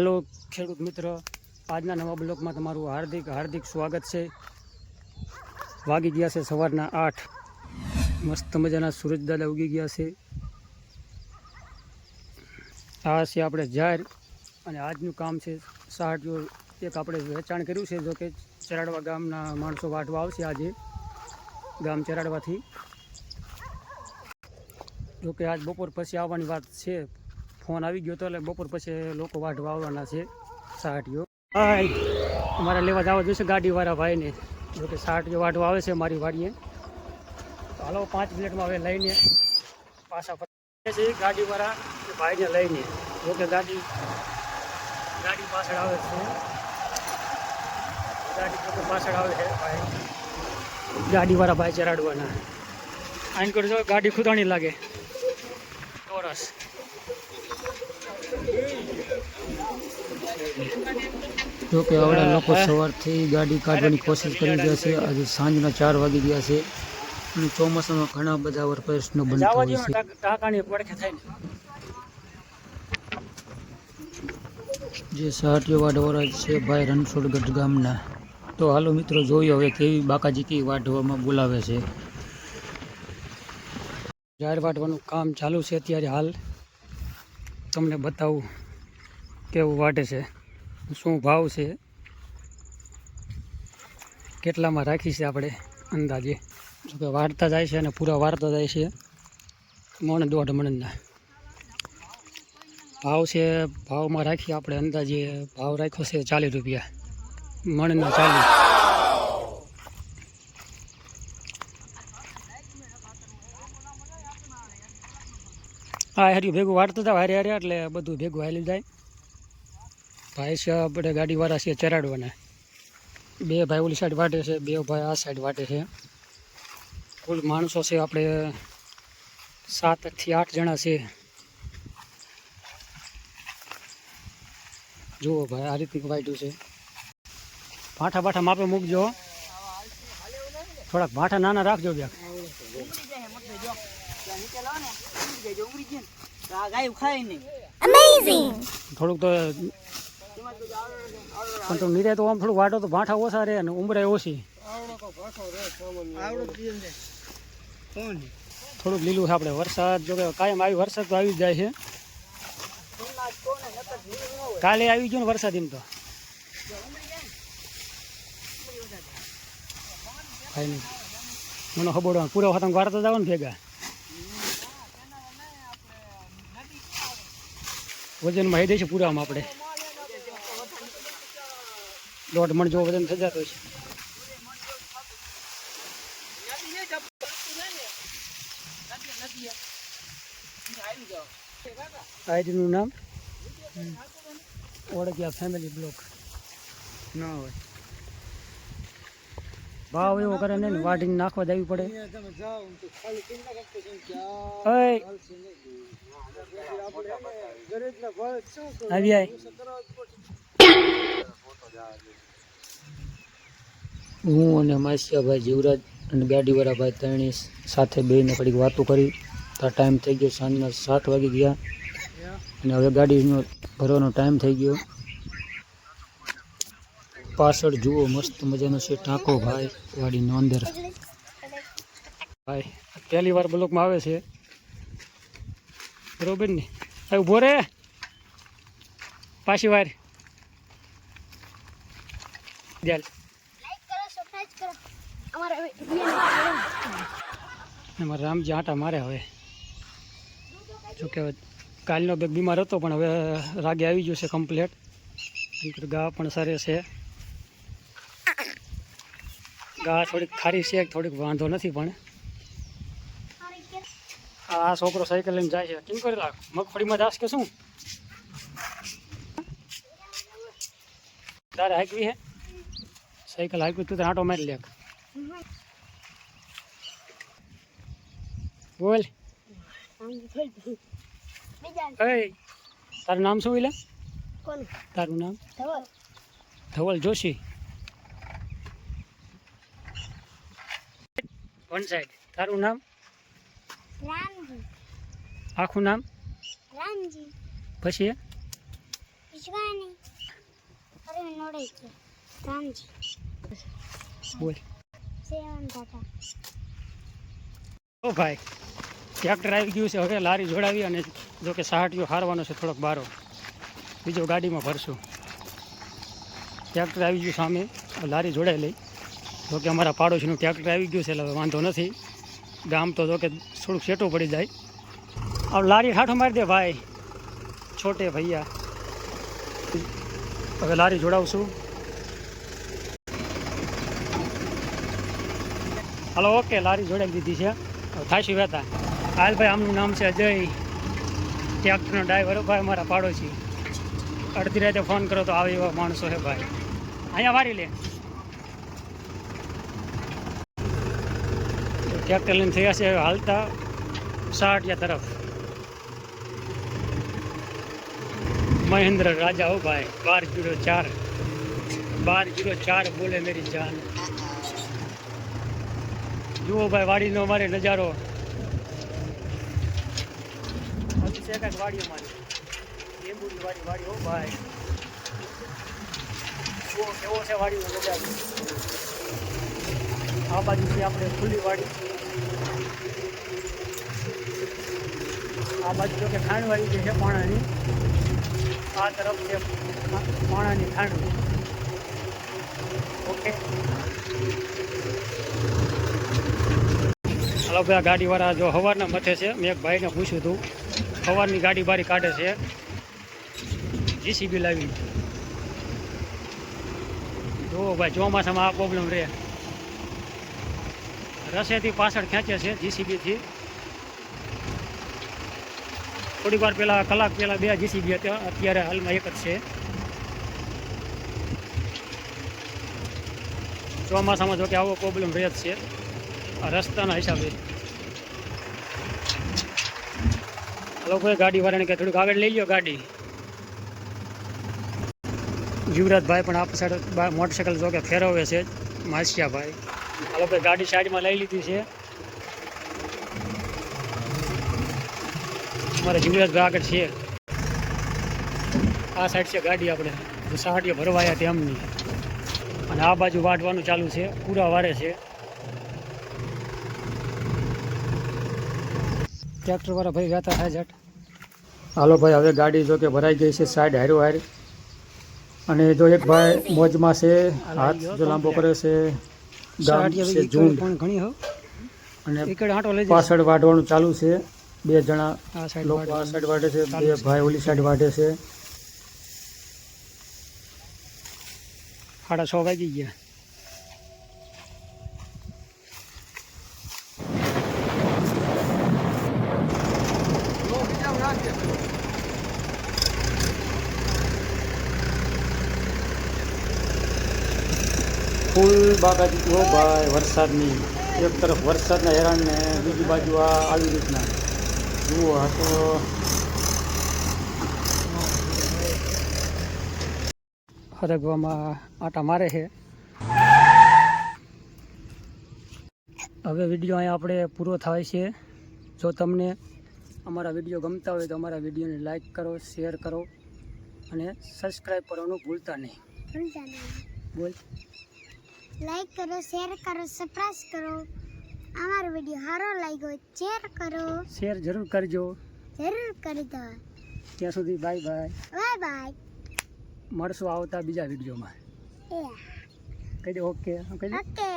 હાલો ખેડૂત મિત્ર. આજના નવા બ્લોકમાં તમારું હાર્દિક હાર્દિક સ્વાગત છે. વાગી ગયા છે સવારના આઠ. મસ્ત મજાના સૂરજદાદા ઉગી ગયા છે. આ છે આપણે જાહેર અને આજનું કામ છે સાહટીઓ એક આપણે વેચાણ કર્યું છે જો કે ચરાડવા ગામના માણસો વાટવા આવશે આજે ગામ ચરાડવાથી. જોકે આજ બપોર પછી આવવાની વાત છે. ફોન આવી ગયો તો એટલે બપોર પછી લોકો વાઢવા આવવાના છે સાટીઓ અમારે લેવા જવા જોઈશે ગાડીવાળા ભાઈને. જોકે સાટીઓ વાઢવા આવે છે મારી વાડીએ. તો હાલો, પાંચ મિનિટમાં હવે લઈને પાછા ફરીએ છે ગાડીવાળા ભાઈને લઈને. જોકે ગાડી ગાડી પાછળ આવે છે. ગાડી પાછળ આવે છે ભાઈ. ગાડીવાળા ભાઈ ચરાડવાના. આઈન કરજો, ગાડી ખુદાણી લાગે. ચોરસ. જો કે આવડા લોકો સવારથી ગાડી કાઢવાની કોશિશ કરી રહ્યા છે. આજે સાંજના ચાર વાગી ગયા છે અને ચોમાસામાં ઘણા બધા વાર પ્રશ્નો બનતા હોય છે. જે સહાટીઓ વાઢવાળા છે ભાઈ રણછોડગઢ ગામના. તો હાલો મિત્રો જોઈએ હવે કેવી બાકાજી કેવી વાઢવામાં બોલાવે છે. જાહેર વાટવાનું કામ ચાલુ છે અત્યારે હાલ. તમને બતાવું. કેવું વાટે છે? શું ભાવ છે? કેટલામાં રાખી છે આપણે અંદાજે? જોકે વાળતા જાય છે અને પૂરા વાળતા જાય છે. મણ દોઢ મણના. ભાવ છે, ભાવમાં રાખી આપણે અંદાજે ભાવ રાખ્યો છે ચાલીસ રૂપિયા. મણના ચાલીસ. હા, હાર્યું ભેગું વાળતું હતા હારે હારે એટલે બધું ભેગું હાલી જાય. ભાઈ છે આપણે ગાડીવાળા છે ચરાડવાના. બે ભાઈ ઓલી સાઈડ વાટે છે બે ભાઈ આ સાઈડ વાટે છે. કુલ માણસો છે આપણે સાતથી આઠ જણા છે. જુઓ ભાઈ આ રીતનું વાટ્યું છે. ભાઠા ભાઠા માપે મૂકજો. થોડાક ભાઠા નાના રાખજો બે થોડુંક તો પણ તો નીરે તો આમ થોડું વાટો તો ભાંઠા ઓછા રહે અને ઉમરે ઓછી. થોડુંક લીલું છે આપણે. વરસાદ જો કે કાયમ આવી વરસાદ તો આવી જ જાય છે. કાલે આવી ગયો ને વરસાદ એમ તો. કાંઈ નહીં. મને ખબર પૂરા ખતમ વાળતા જાવ ને ભેગા. વજનમાં હઈ દે છે પૂરામાં આપણે. દોઢ મણ જો વજન થઈ જતો છે આઈડીનું નામ ઓળખ્યા ફેમિલી બ્લોક ના હોય ભાવ એવો કરે ને વાઢીને નાખવા દેવી પડે ઓય આવી આય હું અને માસિયાભાઈ જીવરાજ અને ગાડીવાળાભાઈ ત્રણેય સાથે બેને ઘડીક વાતો કરી. તો ટાઈમ થઈ ગયો સાંજના સાત વાગી ગયા. અને હવે ગાડીનો ભરવાનો ટાઈમ થઈ ગયો. પાછળ જુઓ મસ્ત મજાનો છે ટાંકો ભાઈ ગાડીનો અંદર. ભાઈ, પહેલી વાર બ્લોકમાં આવે છે. બરોબર ને? ઊભો રે. પાછી વાર. ચાલ અમારે રામજી આંટા મારે હવે. જોકે કે કાલનો બેગ બીમાર હતો પણ હવે રાગે આવી ગયો છે કમ્પ્લેટ ગા પણ સારી છે. ગા થોડીક ખારી છે થોડીક વાંધો નથી પણ આ છોકરો સાયકલ લઈને જાય છે. કેમ કરેલા મગફળીમાં જાશ કે શું? તારે હાંકવી હે? સાયકલ હાંકવી તું આટો મારી લે બોલ. તારું નામ શું વિલા તારું નામ? ધવલ. જોશી. વન સાઈડ તારું નામ? આખું નામ? પછી? બીજું બોલ ઓ ભાઈ ટ્રેક્ટર આવી ગયું છે. હવે લારી જોડાવી અને જો કે સહાટીઓ હારવાનો છે થોડોક બારો. બીજો ગાડીમાં ભરશું. ટ્રેક્ટર આવી ગયું સામે. લારી જોડાઈ લઈ. જો કે અમારા પાડોશીનું ટ્રેક્ટર આવી ગયું છે એટલે વાંધો નથી. ગામ તો જો કે થોડુંક શેટું પડી જાય. હવે લારી ઠાઠો મારી દે ભાઈ. છોટે ભૈયા. હવે લારી જોડાવશું. હાલો, ઓકે, લારી જોડાવી દીધી છે. થાશી વહેતા હાલ ભાઈ, આમનું નામ છે અજય. ટ્રેક્ટરનો ડ્રાઈવર ભાઈ મારા પાડોશી. અડધી રાતે ફોન કરો તો આવે એવા માણસો છે ભાઈ. અહીંયા વારી લે. ટ્રેક્ટર લઈને થયા છે હાલતા સાઠિયા તરફ. મહેન્દ્ર રાજા હો ભાઈ, બાર જીરો ચાર. બાર જીરો ચાર બોલે મેરી જાન. જુઓ ભાઈ વાડીનો અમારે નજારો. હજી છે કાંઈક વાડી અમારી લીંબુની વાડી વાડી હો ભાઈ. જુઓ કેવો છે વાડીનો નજારો. આ બાજુ છે આપણે ખુલ્લી વાડી. આ બાજુ જો કે ખાંડવાળી જે છે પાણાની, આ તરફ છે પાણાની ખાંડ. ઓકે. હલો ભાઈ ગાડીવાળા જો હવારના મથે છે, મેં એક ભાઈને પૂછ્યું હતું સવારની ગાડી બારી કાઢે છે. જીસીબી લાવી જુઓ ભાઈ, ચોમાસામાં આ પ્રોબ્લેમ રહે. રસેથી પાછળ ખેંચે છે જીસીબીથી થોડીક વાર પહેલાં કલાક પહેલાં બે જીસીબી હતા, અત્યારે હાલમાં એક જ છે. ચોમાસામાં જો કે આવો પ્રોબ્લેમ રહે જ છે. રસ્તાના હિસાબે. લોકોએ ગાડી વાળાને કે થોડુંક આગળ લઈ લો ગાડી. યુવરાજભાઈ પણ આપ સાઈડ મોટરસાઇકલ જો કે ફેરવે છે, માસિયાભાઈ. આ લોકોએ ગાડી સાઈડમાં લઈ લીધી છે. અમારે યુવરાજભાઈ આગળ છે. આ સાઈડ છે ગાડી આપણે. સહાટીઓ ભરવાયા તેમની. અને આ બાજુ વાટવાનું ચાલુ છે પૂરા વારે છે. ટ્રેક્ટર વાળા ભાઈ ગયા હતા જટ હાલો ભાઈ હવે ગાડી જો કે ભરાઈ ગઈ છે સાઈડ હારો હાર અને જો એક ભાઈ મોજમાં છે હાથ જો લાંબો કરે છે ગામ છે ઝુંડ. અને પાછળ વાઢવાનું ચાલુ છે બે જણા લોકો આ સાઈડ વાઢે છે બે ભાઈ ઓલી સાઈડ વાઢે છે. સાડા છ વાગી ગયા. ફૂલ હો ભાઈ વરસાદની એક તરફ વરસાદના હેરાન ને બીજી બાજુ આ આવી રીતના. જુઓ આ તો હરગવામાં આટા મારે છે. હવે વીડિયો અહીંયા આપણે પૂરો થાય છે. જો તમને અમારા વીડિયો ગમતા હોય તો અમારા વિડીયોને લાઇક કરો શેર કરો અને સબસ્ક્રાઈબ કરવાનું ભૂલતા નહીં. બોલ. લાઈક કરો શેર કરો સબસ્ક્રાઇબ કરો. અમારો વીડિયો સારો લાગ્યો શેર કરો. શેર જરૂર કરજો. જરૂર કરી દો ત્યાં સુધી બાય બાય બાય બાય મળશું આવતા બીજા વિડીયોમાં. કહી દે ઓકે કહી દે ઓકે